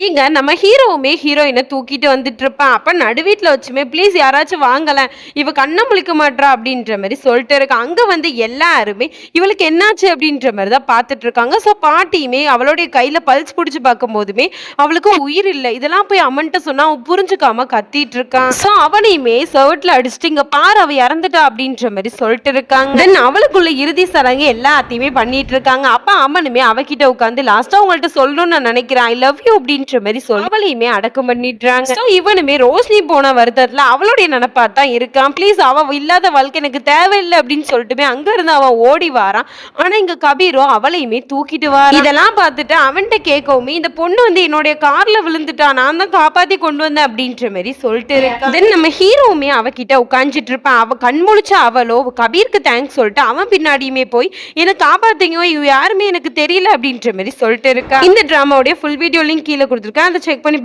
இங்க நம்ம ஹீரோவுமே ஹீரோயினை தூக்கிட்டு வந்துட்டு இருப்பான். அப்ப நடுவீட்ல வச்சுமே ப்ளீஸ் யாராச்சும் வாங்கல இவ கண்ணை முழிக்க மாட்றா அப்படின்ற மாதிரி சொல்லிட்டு இருக்கா. அங்க வந்து எல்லாருமே இவளுக்கு என்னாச்சு அப்படின்ற மாதிரி தான் பார்த்துட்டு இருக்காங்க. ஸோ பாட்டியுமே அவளுடைய கையில பல்ஸ் புடிச்சு பார்க்கும்போதுமே அவளுக்கு உயிர் இல்லை இதெல்லாம் போய் அம்மன்ட்ட சொன்னா அவன் புரிஞ்சுக்காம கத்திட்டு இருக்கான். ஸோ அவனையுமே சர்ட்ல அடிச்சுட்டு இங்க பாரு அவ இறந்துட்டா அப்படின்ற மாதிரி சொல்லிட்டு இருக்காங்க. தென் அவளுக்குள்ள இறுதி சடங்கு எல்லாத்தையுமே பண்ணிட்டு இருக்காங்க. அப்ப அம்மனுமே அவகிட்ட உட்காந்து லாஸ்டா அவங்கள்ட்ட சொல்லணும்னு நான் நினைக்கிறேன். ஐ லவ் யூ அப்படின்னு அப்படின்ற மாதிரி சொல்லி அவளையுமே அடக்கம் பண்ணிடுறாங்க. இவனுமே ரோஷினி போன வருத்தத்துல அவளுடைய நினைப்பா தான் இருக்கான். ப்ளீஸ் அவ இல்லாத வாழ்க்கை எனக்கு தேவையில்லை அப்படின்னு சொல்லிட்டுமே அங்க இருந்து அவன் ஓடி வாரான். ஆனா இங்க கபீரோ அவளையுமே தூக்கிட்டு வாரான். இதெல்லாம் பார்த்துட்டு அவன்கிட்ட கேட்கவுமே இந்த பொண்ணு வந்து என்னுடைய கார்ல விழுந்துட்டா நான் தான் காப்பாத்தி கொண்டு வந்தேன் அப்படின்ற மாதிரி சொல்லிட்டு இருக்கான். தென் நம்ம ஹீரோவுமே அவகிட்ட உட்காந்துட்டு இருப்பான். அவ கண் முழிச்ச அவளோ கபீருக்கு தேங்க்ஸ் சொல்லிட்டு அவன் பின்னாடியுமே போய் என்னை காப்பாத்தீங்க யாருமே எனக்கு தெரியல அப்படின்ற மாதிரி சொல்லிட்டு இருக்கா. இந்த டிராமாவுடைய ஃபுல் வீடியோ லிங்க் கீழே கொடுத்துருக்கேன். அதை செக் பண்ணி